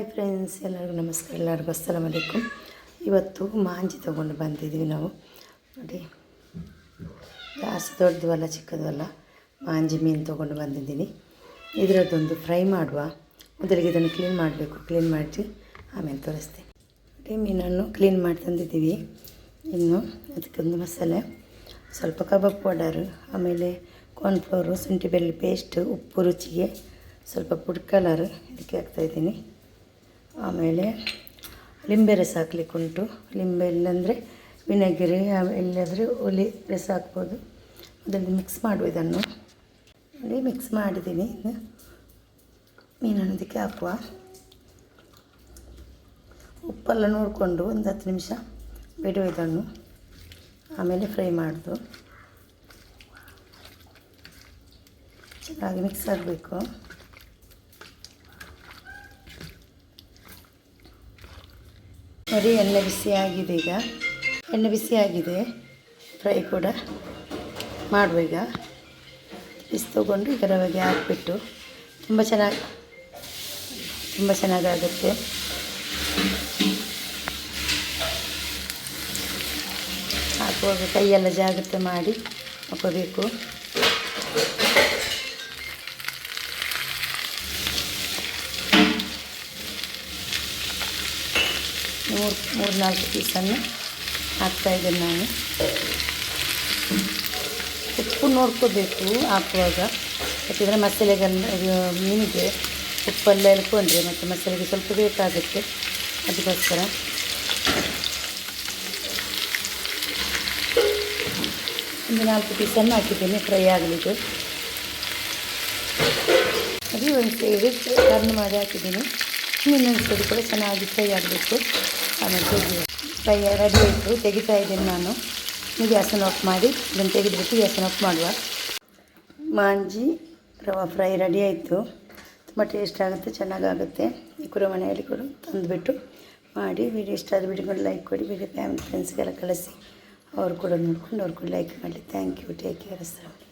Hi friends, ಎಲ್ಲರಿಗೂ ನಮಸ್ಕಾರ. ಎಲ್ಲರಿಗೂ ಅಸ್ಸಲಾಮ್ ಅಲೈಕುಮ್. ಇವತ್ತು ಮಾಂಜಿ ತೊಗೊಂಡು ಬಂದಿದ್ದೀವಿ ನಾವು. ನೋಡಿ, ಜಾಸ್ತಿ ದೊಡ್ಡದು ಅಲ್ಲ ಚಿಕ್ಕದು ಅಲ್ಲ ಮಾಂಜಿ ಮೀನು ತೊಗೊಂಡು ಬಂದಿದ್ದೀನಿ. ಇದರದ್ದೊಂದು ಫ್ರೈ ಮಾಡುವ. ಮೊದಲಿಗೆ ಇದನ್ನು ಕ್ಲೀನ್ ಮಾಡಬೇಕು. ಕ್ಲೀನ್ ಮಾಡಿ ಆಮೇಲೆ ತೋರಿಸ್ತೀನಿ. ನೋಡಿ, ಮೀನನ್ನು ಕ್ಲೀನ್ ಮಾಡಿ ತಂದಿದ್ದೀವಿ. ಇನ್ನು ಅದಕ್ಕೊಂದು ಮಸಾಲೆ, ಸ್ವಲ್ಪ ಕಬಾಬ್ ಪೌಡರು, ಆಮೇಲೆ ಕಾರ್ನ್ಫ್ಲೋರು ಶುಂಠಿ ಬೆಳ್ಳುಳ್ಳಿ ಪೇಸ್ಟ್ ಉಪ್ಪು ರುಚಿಗೆ ಸ್ವಲ್ಪ ಪುಡ್ ಕಲರ್ ಇದಕ್ಕೆ ಹಾಕ್ತಾಯಿದ್ದೀನಿ ಆಮೇಲೆ ಲಿಂಬೆ ರಸ ಹಾಕ್ಲಿಕ್ಕುಂಟು ಲಿಂಬೆ ಇಲ್ಲಾಂದರೆ ವಿನೆಗರಿ ಎಲ್ಲಾದರೆ ಹುಲಿ ರಸ ಹಾಕ್ಬೋದು. ಅದನ್ನು ಮಿಕ್ಸ್ ಮಾಡುವ ಇದನ್ನು. ನೋಡಿ ಮಿಕ್ಸ್ ಮಾಡಿದ್ದೀನಿ. ಮೀನನ್ನು ಇದಕ್ಕೆ ಹಾಕುವ. ಉಪ್ಪೆಲ್ಲ ನೋಡಿಕೊಂಡು ಒಂದು ಹತ್ತು ನಿಮಿಷ ಬಿಡುವ ಇದನ್ನು. ಆಮೇಲೆ ಫ್ರೈ ಮಾಡಿದು. ಚೆನ್ನಾಗಿ ಮಿಕ್ಸ್ ಆಗಬೇಕು. ನೋಡಿ, ಎಣ್ಣೆ ಬಿಸಿಯಾಗಿದೆ ಈಗ. ಎಣ್ಣೆ ಬಿಸಿಯಾಗಿದೆ ಫ್ರೈ ಕೂಡ ಮಾಡುವ ಈಗ. ಬಿಸಿ ತೊಗೊಂಡು ಈಗ ರವೆಗೆ ಹಾಕಿಬಿಟ್ಟು ತುಂಬ ಚೆನ್ನಾಗಿ, ತುಂಬ ಚೆನ್ನಾಗಾಗುತ್ತೆ. ಹಾಕುವಾಗ ಕೈಯೆಲ್ಲ ಜಾಗ್ರತೆ ಮಾಡಿ ಹಾಕೋಬೇಕು. ಮೂರು ಮೂರು ನಾಲ್ಕು ಪೀಸನ್ನು ಹಾಕ್ತಾಯಿದ್ದೇನೆ ನಾನು. ಉಪ್ಪು ನೋಡ್ಕೋಬೇಕು ಹಾಕುವಾಗ. ಯಾಕೆಂದರೆ ಮಸಾಲೆಗೆ ಇದು ಮೀನಿಗೆ ಉಪ್ಪೆಲ್ಲ ಎಳ್ಕೊಂಡ್ರೆ ಮತ್ತು ಮಸಾಲೆಗೆ ಸ್ವಲ್ಪ ಬೇಕಾಗುತ್ತೆ. ಅದಕ್ಕೋಸ್ಕರ. ಒಂದು ನಾಲ್ಕು ಪೀಸನ್ನು ಹಾಕಿದ್ದೀನಿ, ಫ್ರೈ ಆಗಲಿಕ್ಕೆ. ಅದು ಒಂದು ಸೈಡು ಟರ್ನ್ ಮಾಡಿ ಹಾಕಿದ್ದೀನಿ. ಇನ್ನೊಂದು ಸೈಡು ಕೂಡ ಚೆನ್ನಾಗಿ ಫ್ರೈ ಆಗಬೇಕು. ಆಮೇಲೆ ಫ್ರೈ ರೆಡಿ ಆಯಿತು. ತೆಗಿತಾ ಇದ್ದೀನಿ ನಾನು. ಗ್ಯಾಸನ್ನು ಆಫ್ ಮಾಡಿ. ಇದನ್ನು ತೆಗೆದುಬಿಟ್ಟು ಗ್ಯಾಸನ್ನು ಆಫ್ ಮಾಡುವ. ಮಾಂಜಿ ರವಾ ಫ್ರೈ ರೆಡಿ ಆಯಿತು. ತುಂಬ ಟೇಸ್ಟ್ ಆಗುತ್ತೆ, ಚೆನ್ನಾಗಾಗುತ್ತೆ. ಈ ಕೂಡ ಮನೆಯಲ್ಲಿ ಕೂಡ ತಂದುಬಿಟ್ಟು ಮಾಡಿ. ವಿಡಿಯೋ ಇಷ್ಟ ಆದ ವಿಡಿಯೋಗಳು ಲೈಕ್ ಕೊಡಿ. ವಿಡಿಯೋ ಫ್ಯಾಮಿಲಿ ಫ್ರೆಂಡ್ಸ್ಗೆಲ್ಲ ಕಳಿಸಿ. ಅವರು ಕೂಡ ನೋಡ್ಕೊಂಡು ಅವ್ರು ಕೂಡ ಲೈಕ್ ಮಾಡಲಿ ಥ್ಯಾಂಕ್ ಯು ಟೇಕ್ ಕೇರ್ ಅಸ್ಸಲಾಮ್